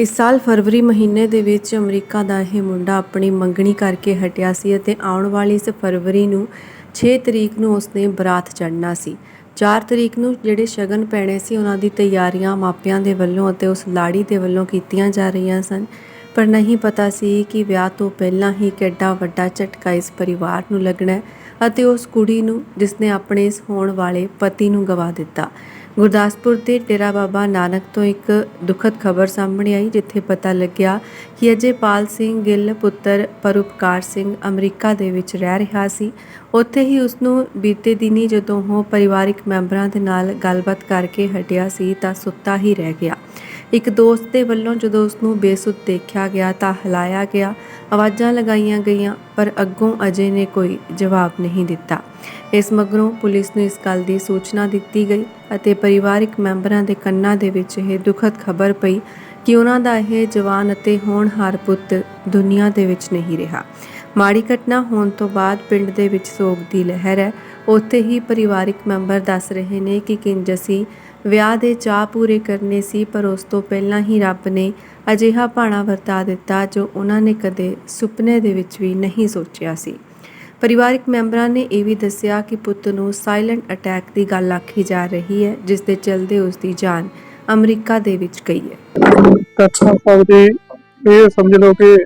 ਇਸ ਸਾਲ ਫਰਵਰੀ ਮਹੀਨੇ ਦੇ ਵਿੱਚ ਅਮਰੀਕਾ ਦਾ ਇਹ ਮੁੰਡਾ ਆਪਣੀ ਮੰਗਣੀ ਕਰਕੇ ਹਟਿਆ ਸੀ ਅਤੇ ਆਉਣ ਵਾਲੀ ਇਸ ਫਰਵਰੀ ਨੂੰ 6 ਤਰੀਕ ਨੂੰ ਉਸਨੇ ਬਰਾਤ ਚੜ੍ਹਨਾ ਸੀ। 4 ਤਰੀਕ ਨੂੰ ਜਿਹੜੇ ਸ਼ਗਨ ਪੈਣੇ ਸੀ, ਉਹਨਾਂ ਦੀ ਤਿਆਰੀਆਂ ਮਾਪਿਆਂ ਦੇ ਵੱਲੋਂ ਅਤੇ ਉਸ ਲਾੜੀ ਦੇ ਵੱਲੋਂ ਕੀਤੀਆਂ ਜਾ ਰਹੀਆਂ ਸਨ। ਪਰ ਨਹੀਂ ਪਤਾ ਸੀ ਕਿ ਵਿਆਹ ਤੋਂ ਪਹਿਲਾਂ ਹੀ ਕਿੱਡਾ ਵੱਡਾ ਝਟਕਾ ਇਸ ਪਰਿਵਾਰ ਨੂੰ ਲੱਗਣਾ ਅਤੇ ਉਸ ਕੁੜੀ ਨੂੰ, ਜਿਸਨੇ ਆਪਣੇ ਇਸ ਹੋਣ ਵਾਲੇ ਪਤੀ ਨੂੰ ਗਵਾ ਦਿੱਤਾ। ਗੁਰਦਾਸਪੁਰ ਦੇ ਡੇਰਾ ਬਾਬਾ ਨਾਨਕ ਤੋਂ ਇੱਕ ਦੁਖਦ ਖਬਰ ਸਾਹਮਣੇ ਆਈ, ਜਿੱਥੇ ਪਤਾ ਲੱਗਿਆ ਕਿ ਅਜੇ ਪਾਲ ਸਿੰਘ ਗਿੱਲ ਪੁੱਤਰ ਪਰਉਪਕਾਰ ਸਿੰਘ ਅਮਰੀਕਾ ਦੇ ਵਿੱਚ ਰਹਿ ਰਿਹਾ ਸੀ। ਉੱਥੇ ਹੀ ਉਸ ਨੂੰ ਬੀਤੇ ਦਿਨੀ ਜਦੋਂ ਉਹ ਪਰਿਵਾਰਿਕ ਮੈਂਬਰਾਂ ਦੇ ਨਾਲ ਗੱਲਬਾਤ ਕਰਕੇ ਹਟਿਆ ਸੀ ਤਾਂ ਸੁੱਤਾ ਹੀ ਰਹਿ ਗਿਆ। ਇੱਕ ਦੋਸਤ ਦੇ ਵੱਲੋਂ ਜਦੋਂ ਉਸ ਨੂੰ ਬੇਸੁੱਧ ਦੇਖਿਆ ਗਿਆ ਤਾਂ ਹਿਲਾਇਆ ਗਿਆ। ਆਵਾਜ਼ਾਂ ਲਗਾਈਆਂ ਗਈਆਂ, ਪਰ ਅੱਗੋਂ ਅਜੇ ਨੇ ਕੋਈ ਜਵਾਬ ਨਹੀਂ ਦਿੱਤਾ। ਇਸ ਮਗਰੋਂ ਪੁਲਿਸ ਨੂੰ ਇਸ ਗੱਲ ਦੀ ਸੂਚਨਾ ਦਿੱਤੀ ਗਈ ਅਤੇ ਪਰਿਵਾਰਿਕ ਮੈਂਬਰਾਂ ਦੇ ਕੰਨਾਂ ਦੇ ਵਿੱਚ ਇਹ ਦੁਖਦ ਖਬਰ ਪਈ ਕਿ ਉਹਨਾਂ ਦਾ ਇਹ ਜਵਾਨ ਅਤੇ ਹੋਣਹਾਰ ਪੁੱਤ ਦੁਨੀਆ ਦੇ ਵਿੱਚ ਨਹੀਂ ਰਿਹਾ। ਮਾੜੀ ਘਟਨਾ ਹੋਣ ਤੋਂ ਬਾਅਦ ਪਿੰਡ ਦੇ ਵਿੱਚ ਸੋਗ ਦੀ ਲਹਿਰ ਹੈ। ਉੱਥੇ ਹੀ ਪਰਿਵਾਰਿਕ ਮੈਂਬਰ ਦੱਸ ਰਹੇ ਨੇ ਕਿ ਕਿੰਜ ਅਸੀਂ ਵਿਆਹ ਦੇ ਚਾਅ ਪੂਰੇ ਕਰਨੇ ਸੀ, ਪਰ ਉਸ ਤੋਂ ਪਹਿਲਾਂ ਹੀ ਰੱਬ ਨੇ ਅਜਿਹਾ ਭਾਣਾ ਵਰਤਾ ਦਿੱਤਾ ਜੋ ਉਹਨਾਂ ਨੇ ਕਦੇ ਸੁਪਨੇ ਦੇ ਵਿੱਚ ਵੀ ਨਹੀਂ ਸੋਚਿਆ ਸੀ। ਪਰਿਵਾਰਕ ਮੈਂਬਰਾਂ ਨੇ ਇਹ ਵੀ ਦੱਸਿਆ ਕਿ ਪੁੱਤ ਨੂੰ ਸਾਇਲੈਂਟ ਅਟੈਕ ਦੀ ਗੱਲ ਆਖੀ ਜਾ ਰਹੀ ਹੈ, ਜਿਸ ਦੇ ਚਲਦੇ ਉਸ ਦੀ ਜਾਨ ਅਮਰੀਕਾ ਦੇ ਵਿੱਚ ਗਈ ਹੈ। ਕੱਛਾ ਸਾਹਿਬ ਇਹ ਸਮਝ ਲਓ ਕਿ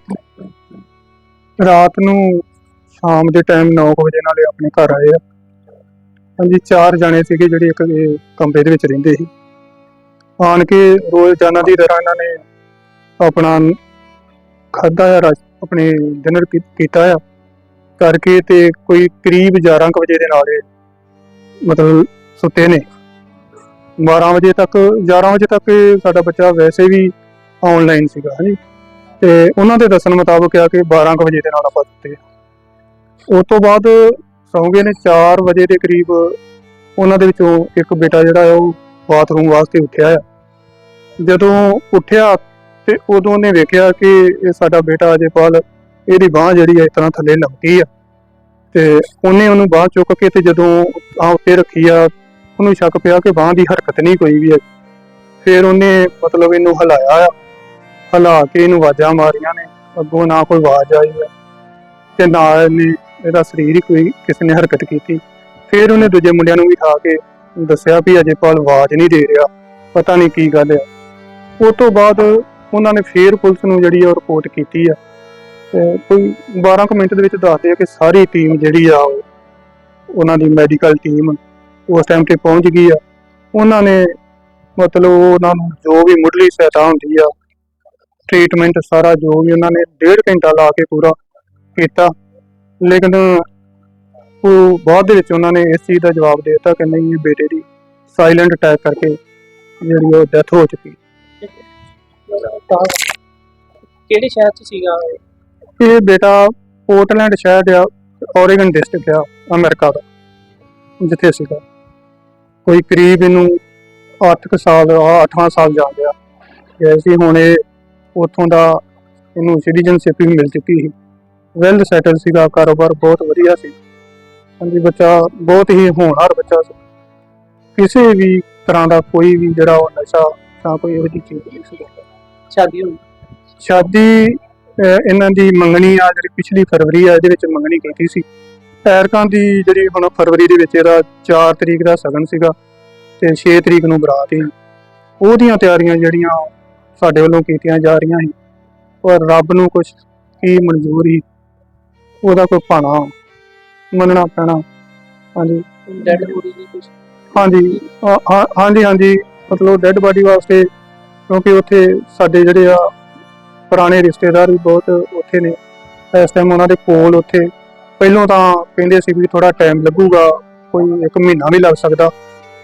ਰਾਤ ਨੂੰ ਸ਼ਾਮ ਦੇ ਟਾਈਮ 9 ਵਜੇ ਨਾਲੇ ਆਪਣੇ ਘਰ ਆਏ ਆ। ਹਾਂਜੀ, ਚਾਰ ਜਾਣੇ ਸੀਗੇ ਜਿਹੜੇ ਇੱਕ ਇਹ ਕਮਰੇ ਦੇ ਵਿੱਚ ਰਹਿੰਦੇ ਸੀ। ਆਣ ਕੇ ਰੋਜ਼ਾਨਾ ਦੀ ਤਰ੍ਹਾਂ ਇਹਨਾਂ ਨੇ ਆਪਣਾ ਖਾਦਾ ਆ ਆਪਣੇ ਡਿਨਰ ਕੀਤਾ ਆ। ਕਰਕੇ ਤੇ ਕੋਈ ਕਰੀਬ 11 ਕੁ ਵਜੇ ਦੇ ਨਾਲ ਇਹ ਮਤਲਬ ਸੁੱਤੇ ਨੇ। 12 ਵਜੇ ਤੱਕ 11 ਵਜੇ ਤੱਕ ਸਾਡਾ ਬੱਚਾ ਵੈਸੇ ਵੀ ਆਨਲਾਈਨ ਸੀਗਾ, ਹਾਂਜੀ। ਤੇ ਉਹਨਾਂ ਦੇ ਦੱਸਣ ਮੁਤਾਬਕ ਆ ਕਿ 12 ਕੁ ਵਜੇ ਦੇ ਨਾਲ ਆਪਾਂ ਸੁੱਤੇ ਉਸ ਤੋਂ ਬਾਅਦ ਸੌਂਗੇ ਨੇ 4 ਵਜੇ ਦੇ ਕਰੀਬ। ਉਹਨਾਂ ਦੇ ਵਿੱਚੋਂ ਇੱਕ ਬੇਟਾ ਜਿਹੜਾ ਹੈ ਉਹ ਬਾਥਰੂਮ ਵਾਸਤੇ ਉੱਠਿਆ ਆ। ਜਦੋਂ ਉੱਠਿਆ ਤੇ ਉਦੋਂ ਉਹਨੇ ਵੇਖਿਆ ਕਿ ਇਹ ਸਾਡਾ ਬੇਟਾ ਅਜੇਪਾਲ ਇਹਦੀ ਬਾਹ ਜਿਹੜੀ ਹੈ ਇਸ ਤਰ੍ਹਾਂ ਥੱਲੇ ਲੰਮੀ ਆ। ਤੇ ਉਹਨੇ ਉਹਨੂੰ ਬਾਹ ਚੁੱਕ ਕੇ ਤੇ ਜਦੋਂ ਆ ਉੱਤੇ ਰੱਖੀ ਆ, ਉਹਨੂੰ ਸ਼ੱਕ ਪਿਆ ਕਿ ਬਾਹ ਦੀ ਹਰਕਤ ਨਹੀਂ ਕੋਈ ਵੀ ਹੈ ਫਿਰ ਉਹਨੇ ਮਤਲਬ ਇਹਨੂੰ ਹਿਲਾਇਆ ਆ। ਹਿਲਾ ਕੇ ਇਹਨੂੰ ਆਵਾਜ਼ਾਂ ਮਾਰੀਆਂ ਨੇ। ਅੱਗੋਂ ਨਾ ਕੋਈ ਆਵਾਜ਼ ਆਈ ਹੈ ਤੇ ਨਾ ਇਹਨੇ ਇਹਦਾ ਸਰੀਰ ਹੀ ਕੋਈ ਕਿਸੇ ਨੇ ਹਰਕਤ ਕੀਤੀ। ਫਿਰ ਉਹਨੇ ਦੂਜੇ ਮੁੰਡਿਆਂ ਨੂੰ ਵੀ ਖਾ ਕੇ ਦੱਸਿਆ ਵੀ ਅਜੇ ਪਾਲ ਆਵਾਜ਼ ਨਹੀਂ ਦੇ ਰਿਹਾ, ਪਤਾ ਨਹੀਂ ਕੀ ਗੱਲ ਹੈ। ਉਸ ਤੋਂ ਬਾਅਦ ਉਹਨਾਂ ਨੇ ਫੇਰ ਪੁਲਿਸ ਨੂੰ ਜਿਹੜੀ ਆ ਉਹ ਰਿਪੋਰਟ ਕੀਤੀ ਆ। ਤੇ ਕੋਈ 12 ਕੁ ਮਿੰਟ ਦੇ ਵਿੱਚ ਦੱਸਦੇ ਆ ਕਿ ਸਾਰੀ ਟੀਮ ਜਿਹੜੀ ਆ ਉਹਨਾਂ ਦੀ ਮੈਡੀਕਲ ਟੀਮ ਉਸ ਟਾਈਮ ਤੇ ਪਹੁੰਚ ਗਈ ਆ। ਉਹਨਾਂ ਨੇ ਮਤਲਬ ਉਹਨਾਂ ਨੂੰ ਜੋ ਵੀ ਮੁੱਢਲੀ ਸਹਾਇਤਾ ਹੁੰਦੀ ਆ ਟ੍ਰੀਟਮੈਂਟ ਸਾਰਾ ਜੋ ਵੀ ਉਹਨਾਂ ਨੇ ਡੇਢ ਘੰਟਾ ਲਾ ਕੇ ਪੂਰਾ ਕੀਤਾ। ਲੇਕਿਨ ਉਹ ਬਾਅਦ ਦੇ ਵਿੱਚ ਉਹਨਾਂ ਨੇ ਇਸ ਚੀਜ਼ ਦਾ ਜਵਾਬ ਦੇ ਦਿੱਤਾ ਕਿ ਨਹੀਂ ਇਹ ਬੇਟੇ ਦੀ ਸਾਇਲੈਂਟ ਅਟੈਕ ਕਰਕੇ ਜਿਹੜੀ ਉਹ ਡੈਥ ਹੋ ਚੁੱਕੀ। ਕਿਹੜੇ ਸ਼ਹਿਰ ਚ ਸੀਗਾ ਇਹ? ਬੇਟਾ ਪੋਰਟਲੈਂਡ ਸ਼ਹਿਰ ਆ ਔਰੇਗਨ ਡਿਸਟ੍ਰਿਕਟ ਆ ਅਮਰੀਕਾ ਦਾ ਜਿੱਥੇ ਸੀਗਾ। ਕੋਈ ਕਰੀਬ ਇਹਨੂੰ 8 ਸਾਲ 8ਵਾਂ ਸਾਲ ਜਾ ਗਿਆ ਗਏ ਸੀ ਹੁਣ ਇਹ ਉੱਥੋਂ ਦਾ ਇਹਨੂੰ ਸਿਟੀਜ਼ਨਸ਼ਿਪ ਵੀ ਮਿਲ ਚੁੱਕੀ ਸੀ। ਵੈਲ ਸੈਟਲ ਸੀਗਾ ਕਾਰੋਬਾਰ ਬਹੁਤ ਵਧੀਆ ਸੀ। ਹਾਂਜੀ ਬੱਚਾ ਬਹੁਤ ਹੀ ਹੋਣਹਾਰ ਬੱਚਾ ਸੀ। ਕਿਸੇ ਵੀ ਤਰ੍ਹਾਂ ਦਾ ਕੋਈ ਵੀ ਜਿਹੜਾ ਉਹ ਨਸ਼ਾ ਜਾਂ ਕੋਈ ਇਹੋ ਜਿਹੀ ਚੀਜ਼ ਨਹੀਂ ਸੀ। ਸ਼ਾਦੀ ਹੋਈ। ਸ਼ਾਦੀ ਇਹਨਾਂ ਦੀ ਮੰਗਣੀ ਆ ਜਿਹੜੀ ਪਿਛਲੀ ਫਰਵਰੀ ਆ ਇਹਦੇ ਵਿੱਚ ਮੰਗਣੀ ਕੀਤੀ ਸੀ। ਐਰਕਾਂ ਦੀ ਜਿਹੜੀ ਹੁਣ ਫਰਵਰੀ ਦੇ ਵਿੱਚ ਇਹਦਾ 4 ਤਰੀਕ ਦਾ ਸਗਨ ਸੀਗਾ ਤੇ 6 ਤਰੀਕ ਨੂੰ ਬਰਾਤ ਸੀ। ਉਹਦੀਆਂ ਤਿਆਰੀਆਂ ਜਿਹੜੀਆਂ ਸਾਡੇ ਵੱਲੋਂ ਕੀਤੀਆਂ ਜਾ ਰਹੀਆਂ ਸੀ ਪਰ ਰੱਬ ਨੂੰ ਕੁਝ ਕੀ ਮਨਜ਼ੂਰ ਉਹਦਾ ਕੋਈ ਭਾਣਾ ਮੰਨਣਾ ਪੈਣਾ। ਹਾਂਜੀ। ਡੈਡ ਬੋਡੀ ਦੀ ਕੁਝ ਹਾਂਜੀ। ਹਾਂ- ਹਾਂਜੀ ਹਾਂਜੀ। ਮਤਲਬ ਡੈੱਡ ਬਾਡੀ ਵਾਸਤੇ ਕਿਉਂਕਿ ਉੱਥੇ ਸਾਡੇ ਜਿਹੜੇ ਆ ਪੁਰਾਣੇ ਰਿਸ਼ਤੇਦਾਰ ਵੀ ਬਹੁਤ ਉੱਥੇ ਨੇ। ਇਸ ਟਾਈਮ ਉਹਨਾਂ ਦੇ ਕੋਲ ਉੱਥੇ ਪਹਿਲਾਂ ਤਾਂ ਕਹਿੰਦੇ ਸੀ ਵੀ ਥੋੜਾ ਟਾਈਮ ਲੱਗੂਗਾ ਕੋਈ ਇੱਕ ਮਹੀਨਾ ਵੀ ਲੱਗ ਸਕਦਾ।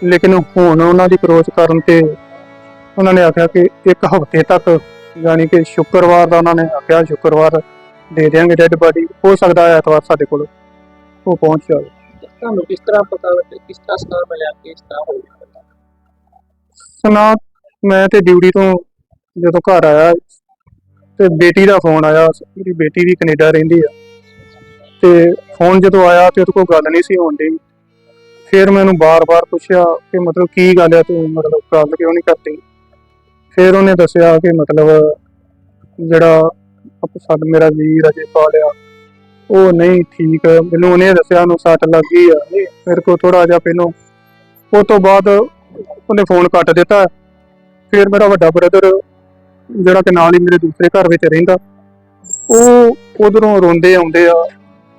ਲੇਕਿਨ ਹੁਣ ਉਹਨਾਂ ਦੀ ਅਪਰੋਚ ਕਰਨ ਤੇ ਉਹਨਾਂ ਨੇ ਆਖਿਆ ਕਿ ਇੱਕ ਹਫ਼ਤੇ ਤੱਕ ਯਾਨੀ ਕਿ ਸ਼ੁੱਕਰਵਾਰ ਦਾ ਉਹਨਾਂ ਨੇ ਆਖਿਆ ਸ਼ੁੱਕਰਵਾਰ ਦੇ ਦੇਵਾਂਗੇ ਡੈੱਡ ਬਾਡੀ ਹੋ ਸਕਦਾ ਹੈ ਐਤਵਾਰ ਸਾਡੇ ਕੋਲ। ਉਹ ਪਹੁੰਚ ਜਾਵੇ। ਤੁਹਾਨੂੰ ਕਿਸ ਤਰ੍ਹਾਂ ਪਤਾ ਲੱਗਿਆ ਕਿਸ ਤਰ੍ਹਾਂ ਸਲਾਹ ਮਿਲਿਆ ਕਿ ਇਸ ਤਰ੍ਹਾਂ ਹੋਇਆ ਸੁਣਾ ਮੈਂ ਤੇ ਡਿਊਟੀ ਤੋਂ ਜਦੋਂ ਘਰ ਆਇਆ ਤੇ ਬੇਟੀ ਦਾ ਫੋਨ ਆਇਆ। ਮੇਰੀ ਬੇਟੀ ਵੀ ਕੈਨੇਡਾ ਰਹਿੰਦੀ ਆ। ਤੇ ਫੋਨ ਜਦੋਂ ਆਇਆ ਤੇ ਉਹਦੇ ਕੋਲ ਗੱਲ ਨਹੀਂ ਸੀ ਹੋਣ ਡਈ। ਫਿਰ ਮੈਨੂੰ ਬਾਰ-ਬਾਰ ਪੁੱਛਿਆ ਕਿ ਮਤਲਬ ਕੀ ਗੱਲ ਹੈ ਤੂੰ? ਮਤਲਬ ਗੱਲ ਕਿਉਂ ਨਹੀਂ ਕਰਦੀ? ਫਿਰ ਉਹਨੇ ਦੱਸਿਆ ਕਿ ਮਤਲਬ ਜਿਹੜਾ ਆਪ- ਸਾਡਾ ਮੇਰਾ ਵੀਰ ਅਜੇ ਪਾਲਿਆ ਉਹ ਨਹੀਂ ਠੀਕ, ਮੈਨੂੰ ਉਹਨੇ ਦੱਸਿਆ ਉਹਨੂੰ ਸੱਟ ਲੱਗ ਗਈ ਆ। ਮੇਰੇ ਕੋਲ ਥੋੜਾ ਜਿਹਾ ਪਹਿਲੋਂ ਉਹ ਤੋਂ ਬਾਅਦ ਉਹਨੇ ਫੋਨ ਕੱਟ ਦਿੱਤਾ। ਫਿਰ ਮੇਰਾ ਵੱਡਾ ਬ੍ਰਦਰ ਜਿਹੜਾ ਕਿ ਨਾਲ ਹੀ ਮੇਰੇ ਦੂਸਰੇ ਘਰ ਵਿੱਚ ਰਹਿੰਦਾ, ਉਹ ਉਧਰੋਂ ਰੋਂਦੇ ਆਉਂਦੇ ਆ।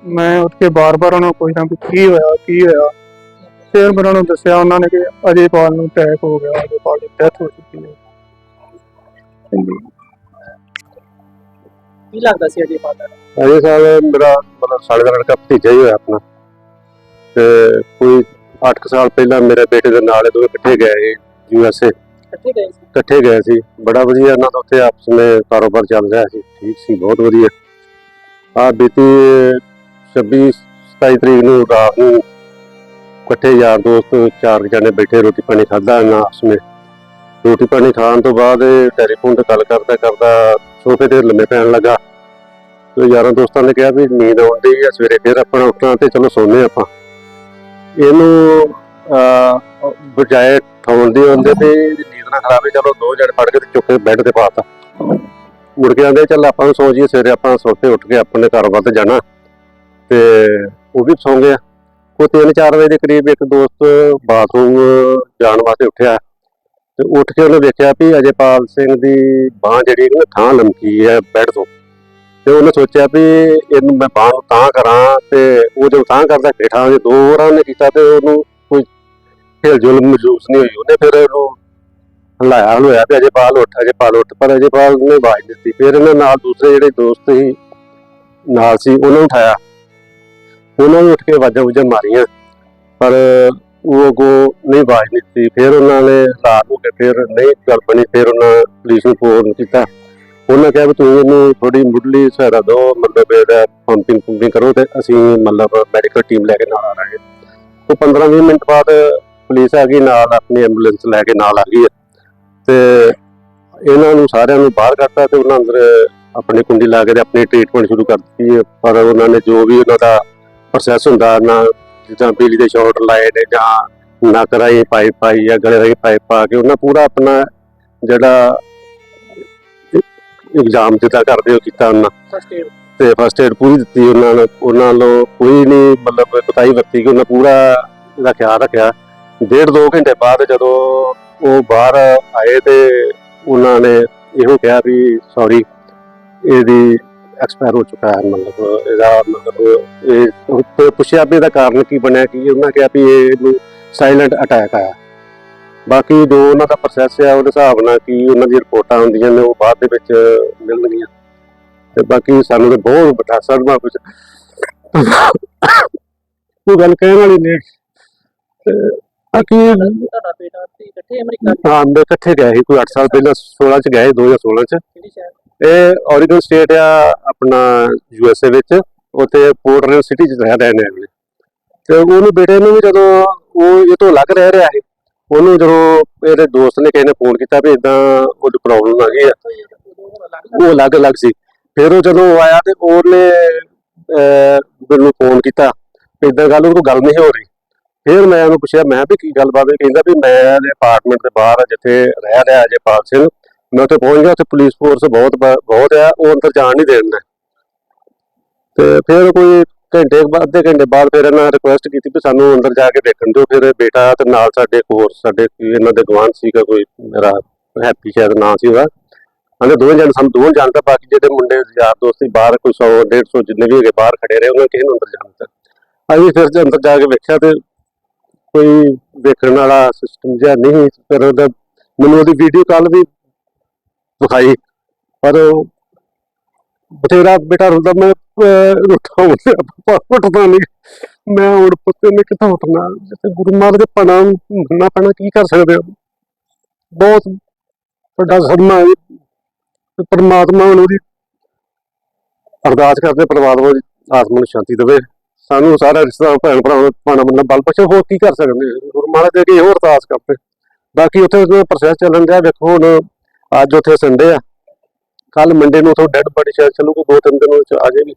ਮੈਂ ਉੱਠ ਕੇ ਬਾਰ-ਬਾਰ ਉਹਨਾਂ ਨੂੰ ਪੁੱਛਦਾ ਵੀ ਕੀ ਹੋਇਆ ਕੀ ਹੋਇਆ? ਫਿਰ ਮੈਂ ਉਹਨਾਂ ਨੂੰ ਦੱਸਿਆ, ਉਹਨਾਂ ਨੇ ਕਿ ਅਜੇ ਪਾਲ ਨੂੰ ਅਟੈਕ ਹੋ ਗਿਆ, ਅਜੇ ਪਾਲ ਦੀ ਡੈਥ ਹੋ ਚੁੱਕੀ ਹੈ। ਕੀ ਲੱਗਦਾ ਸੀ ਅਜੇ ਪਾਤਾ ਅਜੇ ਸਾਲ ਮੇਰਾ ਮਤਲਬ ਸਾਲੇ ਦਾ ਲੜਕਾ ਭਤੀਜਾ ਹੀ ਹੋਇਆ ਆਪਣਾ। ਤੇ ਕੋਈ 8 ਸਾਲ ਪਹਿਲਾਂ ਮੇਰੇ ਬੇਟੇ ਦੇ ਨਾਲ ਇਹ ਦੋਵੇਂ ਇਕੱਠੇ ਗਏ ਯੂ ਐਸ ਏ। ਇਕੱਠੇ ਗਏ ਸੀ? ਇਕੱਠੇ ਗਏ ਸੀ। ਬੜਾ ਵਧੀਆ ਇਹਨਾਂ ਦਾ ਉੱਥੇ ਆਪਸ ਵਿੱਚ ਕਾਰੋਬਾਰ ਚੱਲ ਰਿਹਾ ਸੀ। ਠੀਕ ਸੀ ਬਹੁਤ ਵਧੀਆ। ਆ ਬੀਤੀ 26 27 ਤਰੀਕ ਨੂੰ ਰਾਤ ਨੂੰ ਇਕੱਠੇ ਯਾਰ ਦੋਸਤ ਚਾਰ ਜਣੇ ਬੈਠੇ ਰੋਟੀ ਪਾਣੀ ਖਾਧਾ ਇਹਨਾਂ ਆਪਸ ਵਿੱਚ। ਰੋਟੀ ਪਾਣੀ ਖਾਣ ਤੋਂ ਬਾਅਦ ਟੈਲੀਫੋਨ ਤੇ ਗੱਲ ਕਰਦਾ ਕਰਦਾ ਸੋਫੇ ਤੇ ਲੰਮੇ ਪੈਣ ਲੱਗਾ। ਤੇ ਯਾਰਾਂ ਦੋਸਤਾਂ ਨੇ ਕਿਹਾ ਵੀ ਨੀਂਦ ਆਉਂਦੀ ਆ ਸਵੇਰੇ, ਫਿਰ ਆਪਣਾ ਉੱਠਣਾ ਤੇ ਚਲੋ ਸੌਂਦੇ ਆਪਾਂ। ਇਹਨੂੰ ਬਜਾਏ ਠਾਉਣ ਦੀ ਹੁੰਦੇ ਤੇ ਨੀਂਦ ਨਾ ਖਰਾਬ ਹੈ ਚਲੋ ਦੋ ਜਣੇ ਫੜ ਕੇ ਤੇ ਚੁੱਕ ਕੇ ਬੈੱਡ ਤੇ ਪਾਤਾ ਮੁੜ ਕੇ ਆਂਦੇ ਚੱਲ ਆਪਾਂ ਨੂੰ ਸੌਂ ਜੀਏ ਸਵੇਰੇ ਆਪਾਂ ਸੋਤੇ ਉੱਠ ਕੇ ਆਪਣੇ ਘਰ ਵੱਲ ਜਾਣਾ। ਤੇ ਉਹ ਵੀ ਸੌਂ ਗਿਆ। ਉਹ 3-4 ਵਜੇ ਦੇ ਕਰੀਬ ਇੱਕ ਦੋਸਤ ਬਾਥਰੂਮ ਜਾਣ ਵਾਸਤੇ ਉੱਠਿਆ। ਤੇ ਉੱਠ ਕੇ ਉਹਨੇ ਵੇਖਿਆ ਵੀ ਅਜੇਪਾਲ ਸਿੰਘ ਦੀ ਬਾਹ ਜਿਹੜੀ ਨਾ ਥਾਂ ਲਮਕੀ ਹੈ ਬੈੱਡ ਤੋਂ। ਤੇ ਉਹਨੇ ਸੋਚਿਆ ਵੀ ਇਹਨੂੰ ਮੈਂ ਬਾਹ ਨੂੰ ਤਾਂ ਕਰਾਂ ਤੇ ਉਹ ਜਦੋਂ ਤਾਂ ਕਰਦਾ ਬੈਠਾ ਜੇ ਦੋ ਵਾਰਾਂ ਨੇ ਕੀਤਾ ਤੇ ਉਹਨੂੰ ਕੋਈ ਹਿਲ ਜੁਲ ਮਹਿਸੂਸ ਨਹੀਂ ਹੋਈ। ਉਹਨੇ ਫਿਰ ਉਹਨੂੰ ਹਲਾਇਆ, ਹਲੋਇਆ ਵੀ ਅਜੇਪਾਲ ਉੱਠ ਅਜੇਪਾਲ ਉੱਠ। ਪਰ ਅਜੇਪਾਲ ਨੇ ਆਵਾਜ਼ ਦਿੱਤੀ। ਫਿਰ ਇਹਨਾਂ ਨਾਲ ਦੂਸਰੇ ਜਿਹੜੇ ਦੋਸਤ ਸੀ, ਨਾਲ ਸੀ, ਉਹਨਾਂ ਨੂੰ ਉਠਾਇਆ। ਉਹਨਾਂ ਨੇ ਉੱਠ ਕੇ ਆਵਾਜ਼ਾਂ ਵੁਜਾਂ ਮਾਰੀਆਂ। ਪਰ ਉਹ ਅੱਗੋਂ ਨਹੀਂ ਆਵਾਜ਼ ਦਿੱਤੀ, ਫਿਰ ਉਹਨਾਂ ਨੇ ਰਾਤ ਹੋ ਕੇ ਫਿਰ ਨਹੀਂ ਗੱਲ ਬਣੀ, ਫਿਰ ਉਹਨਾਂ ਪੁਲਿਸ ਨੂੰ ਫੋਨ ਕੀਤਾ। ਉਹਨਾਂ ਕਿਹਾ ਵੀ ਤੁਸੀਂ ਇਹਨੂੰ ਥੋੜੀ ਮੁੱਢਲੀ ਸਹਾਇਤਾ ਦਿਓ, ਮਤਲਬ ਇਹਦਾ ਪੰਪਿੰਗ ਪੰਪਿੰਗ ਕਰੋ ਤੇ ਅਸੀਂ ਮਤਲਬ ਮੈਡੀਕਲ ਟੀਮ ਲੈ ਕੇ ਨਾਲ ਆ ਰਹੇ ਉਹ 15-20 ਮਿੰਟ ਬਾਅਦ ਪੁਲਿਸ ਆ ਗਈ, ਨਾਲ ਆਪਣੀ ਐਂਬੂਲੈਂਸ ਲੈ ਕੇ ਨਾਲ ਆ ਗਈ ਹੈ। ਤੇ ਇਹਨਾਂ ਨੂੰ ਸਾਰਿਆਂ ਨੂੰ ਬਾਹਰ ਕੱਢਤਾ ਤੇ ਉਹਨਾਂ ਅੰਦਰ ਆਪਣੀ ਕੁੰਡੀ ਲਾ ਕੇ ਤੇ ਆਪਣੀ ਟ੍ਰੀਟਮੈਂਟ ਸ਼ੁਰੂ ਕਰ ਦਿੱਤੀ ਹੈ। ਪਰ ਉਹਨਾਂ ਨੇ ਜੋ ਵੀ ਉਹਨਾਂ ਦਾ ਪ੍ਰੋਸੈਸ ਹੁੰਦਾ, ਨਾ ਜਿੱਦਾਂ ਬਿਜਲੀ ਦੇ ਸ਼ਾਰਟ ਲਾਏ ਨੇ ਜਾਂ ਨੱਕ ਰਾਹੀਂ ਪਾਈਪ ਪਾਈ ਜਾਂ ਗਲੇ ਰਾਹੀਂ ਪਾਈਪ ਪਾ ਕੇ ਉਹਨਾਂ ਪੂਰਾ ਆਪਣਾ ਜਿਹੜਾ ਇਗਜ਼ਾਮ ਜਿੱਦਾਂ ਕਰਦੇ ਹੋ ਕੀਤਾ ਉਹਨਾਂ ਤੇ ਫਸਟ ਏਡ ਪੂਰੀ ਦਿੱਤੀ ਉਹਨਾਂ ਨੇ ਉਹਨਾਂ ਨੂੰ ਕੋਈ ਨਹੀਂ ਮਤਲਬ ਕੁਤਾਈ ਵਰਤੀ ਕਿ ਉਹਨਾਂ ਪੂਰਾ ਇਹਦਾ ਖਿਆਲ ਰੱਖਿਆ। ਡੇਢ ਦੋ ਘੰਟੇ ਬਾਅਦ ਜਦੋਂ ਉਹ ਬਾਹਰ ਆਏ ਤੇ ਉਹਨਾਂ ਨੇ ਇਹੋ ਕਿਹਾ ਵੀ ਸੌਰੀ ਇਹਦੀ ਐਕਸਪਾਇਰ ਹੋ ਚੁੱਕਾ ਹੈ ਮਤਲਬ ਇਹਦਾ ਮਤਲਬ ਇਹ ਉਹ ਪੁੱਛਿਆ ਵੀ ਇਹਦਾ ਕਾਰਨ ਕੀ ਬਣਿਆ ਕੀ ਉਹਨਾਂ ਕਿਹਾ ਵੀ ਇਹਨੂੰ ਸਾਇਲੈਂਟ ਅਟੈਕ ਆਇਆ। ਬਾਕੀ ਜੋ ਉਹਨਾਂ ਦਾ ਪ੍ਰੋਸੈਸ ਹੈ ਉਹਦੇ ਹਿਸਾਬ ਨਾਲ ਕੀ ਉਹਨਾਂ ਦੀ ਰਿਪੋਰਟਾਂ ਹੁੰਦੀਆਂ ਨੇ ਉਹ ਬਾਅਦ ਦੇ ਵਿੱਚ ਮਿਲਣਗੀਆਂ। ਤੇ ਬਾਕੀ ਸਾਨੂੰ ਤੇ ਬਹੁਤ ਵੱਡਾ ਸਦਮਾ ਕੁਝ ਉਹ ਗੱਲ ਕਹਿਣ ਵਾਲੀ ਤੇ ਬਾਕੀ ਤੁਹਾਡਾ ਬੇਟਾ ਇਕੱਠੇ ਅਮਰੀਕਾ ਹਾਂ ਇਕੱਠੇ ਗਏ ਸੀ ਕੋਈ 8 ਸਾਲ ਪਹਿਲਾਂ 16 ਚ ਗਏ 2016 ਚ। ਕਿਹੜੀ ਸ਼ਹਿਰ? ਇਹ ਔਰੀਗਨ ਸਟੇਟ ਆ ਆਪਣਾ ਯੂ ਐਸ ਏ ਵਿੱਚ, ਉੱਥੇ ਪੋਰਟਲੈਂਡ ਸਿਟੀ ਚ ਰਹਿ ਰਹੇ ਨੇ। ਅਗਲੇ ਤੇ ਉਹਨੂੰ ਬੇਟੇ ਨੂੰ ਵੀ ਜਦੋਂ ਉਹ ਇਹ ਤੋਂ ਅਲੱਗ ਰਹਿ ਰਿਹਾ ਸੀ, ਉਹਨੂੰ ਜਦੋਂ ਇਹਦੇ ਦੋਸਤ ਨੇ ਕਿਸੇ ਨੇ ਫੋਨ ਕੀਤਾ ਵੀ ਇਦਾਂ ਉਹਦੀ ਪ੍ਰੋਬਲਮ ਆ ਗਈ ਆ। ਅਲੱਗ ਉਹ ਅਲੱਗ-ਅਲੱਗ ਸੀ। ਫਿਰ ਉਹ ਜਦੋਂ ਆਇਆ ਤੇ ਉਹਨੇ ਮੈਨੂੰ ਫੋਨ ਕੀਤਾ। ਇਦਾਂ ਗੱਲ ਉਹ ਗੱਲ ਨਹੀਂ ਹੋ ਰਹੀ। ਫਿਰ ਮੈਂ ਉਹਨੂੰ ਪੁੱਛਿਆ, ਮੈਂ ਵੀ ਕੀ ਗੱਲਬਾਤ ਹੈ? ਕਹਿੰਦਾ ਵੀ ਮੈਂ ਅਪਾਰਟਮੈਂਟ ਦੇ ਬਾਹਰ ਜਿੱਥੇ ਰਹਿ ਰਿਹਾ ਅਜੇ ਪਾਲ ਸਿੰਘ ਮੈਂ ਉੱਥੇ ਪਹੁੰਚ ਗਿਆ, ਉੱਥੇ ਪੁਲਿਸ ਫੋਰਸ ਬਹੁਤ ਬਹੁਤ ਆ, ਉਹ ਅੰਦਰ ਜਾਣ ਨਹੀਂ ਦੇਣ ਤੇ ਫਿਰ ਕੋਈ ਘੰਟੇ ਅੱਧੇ ਘੰਟੇ ਬਾਅਦ ਫਿਰ ਇਹਨਾਂ ਰਿਕੁਐਸਟ ਕੀਤੀ ਵੀ ਸਾਨੂੰ ਅੰਦਰ ਜਾ ਕੇ ਦੇਖਣ ਦਿਓ ਫਿਰ ਬੇਟਾ ਤੇ ਨਾਲ ਸਾਡੇ ਹੋਰ, ਸਾਡੇ ਇਹਨਾਂ ਦੇ ਗਵਾਂਢ ਸੀਗਾ, ਕੋਈ ਮੇਰਾ ਹੈਪੀ ਸ਼ਾਇਦ ਨਾਂ ਸੀ ਉਹਦਾ। ਕਹਿੰਦੇ ਦੋਵੇਂ ਜਣ ਸਾਨੂੰ, ਦੋਵੇਂ ਜਾਣਦਾ ਬਾਕੀ ਜਿਹੜੇ ਮੁੰਡੇ, ਯਾਰ ਦੋਸਤ ਬਾਹਰ ਕੋਈ 100 150 ਜਿੰਨੇ ਵੀ ਹੈਗੇ ਬਾਹਰ ਖੜੇ ਰਹੇ, ਉਹਨਾਂ ਕਿਸੇ ਨੂੰ ਅੰਦਰ ਜਾਣ ਦਿੱਤਾ? ਅਸੀਂ ਫਿਰ ਅੰਦਰ ਜਾ ਕੇ ਵੇਖਿਆ ਤੇ ਕੋਈ ਦੇਖਣ ਵਾਲਾ ਸਿਸਟਮ ਜਿਹਾ ਨਹੀਂ ਫਿਰ ਉਹਦਾ ਮੈਨੂੰ ਉਹਦੀ ਵੀਡੀਓ ਕਾਲ ਵੀ ਦਿਖਾਈ ਪਰ ਬਥੇਰਾ ਬੇਟਾ ਰੁੰਦਾ ਮੈਂ ਰੁੱਠਾ ਉੱਠਦਾ ਨਹੀਂ ਮੈਂ ਹੁਣ ਪੁੱਤੇ ਨੇ ਕਿੱਥੋਂ ਉੱਠਣਾ? ਜਿੱਥੇ ਗੁਰੂ ਮਹਾਰਾਜ ਦੇ ਪਣਾ ਮੰਨਣਾ ਪੈਣਾ, ਕੀ ਕਰ ਸਕਦੇ ਹੋ ਬਹੁਤ ਵੱਡਾ ਸਦਮਾ ਹੈ। ਪਰਮਾਤਮਾ ਹੁਣ ਉਹਦੀ ਅਰਦਾਸ ਕਰਦੇ, ਪਰਮਾਤਮਾ ਦੀ ਆਤਮਾ ਨੂੰ ਸ਼ਾਂਤੀ ਦੇਵੇ। ਸਾਨੂੰ ਸਾਰਾ ਰਿਸ਼ਤਾ ਭੈਣ ਭਰਾਵਾਂ ਪਾਣਾ ਬੰਦਾ ਬਲ ਪਛੋ, ਹੋਰ ਕੀ ਕਰ ਸਕਦੇ? ਗੁਰੂ ਮਹਾਰਾਜ ਦੇ ਅੱਗੇ ਇਹੋ ਅਰਦਾਸ ਕਰਦੇ। ਬਾਕੀ ਉੱਥੇ ਪ੍ਰੋਸੈਸ ਚੱਲਣ ਰਿਹਾ ਵੇਖੋ ਹੁਣ ਅੱਜ ਉੱਥੇ ਸੰਡੇ ਆ। ਕੱਲ ਮੰਡੇ ਨੂੰ ਉਥੋਂ ਡੈਡ ਬੋਡੀ ਸ਼ਾਇਦ ਚੱਲੂਗੀ, ਦੋ ਤਿੰਨ ਦਿਨ ਵਿੱਚ ਆ ਜਾਏਗੀ।